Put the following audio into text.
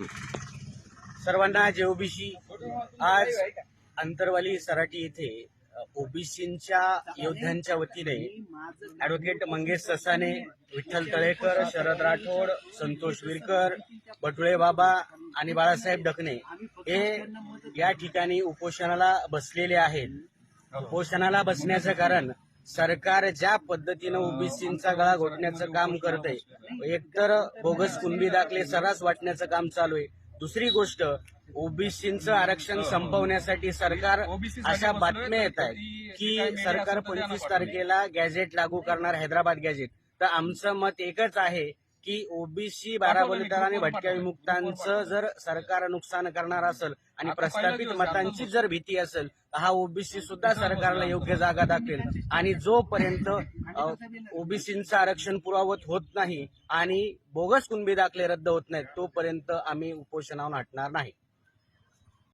सर्वांना जे ओबीसी. आज अंतरवाली सराटी येथे ओबीसींच्या योद्ध्यांच्या वतीने ऍडव्होकेट मंगेश ससाने विठ्ठल तळेकर शरद राठोड संतोष विरकर बटुळे बाबा आणि बाळासाहेब डकने हे या ठिकाणी उपोषणाला बसलेले आहेत. उपोषणाला बसण्याचं कारण सरकार ज्या पद्धतीनं ओबीसींचा गळा घोटण्याचं काम करतंय एकतर बोगस कुणबी दाखले सर्रास वाटण्याचं काम चालू आहे. दुसरी गोष्ट ओबीसींचं आरक्षण संपवण्यासाठी सरकार अशा बातम्या येत आहेत की सरकार पंचवीस तारखेला गॅझेट लागू करणार हैदराबाद गॅझेट. तर आमचं मत एकच आहे की ओबीसी बारा बलिदान आणि भटक्या विमुक्तांचं जर सरकार नुकसान करणार असेल आणि प्रस्थापित मतांची जर भीती असेल तर हा ओबीसी सुद्धा सरकारला योग्य जागा दाखवेल. आणि जोपर्यंत ओबीसींचं आरक्षण पुरावत होत नाही आणि बोगस कुणबी दाखले रद्द होत नाहीत तोपर्यंत आम्ही उपोषणावर हटणार नाही.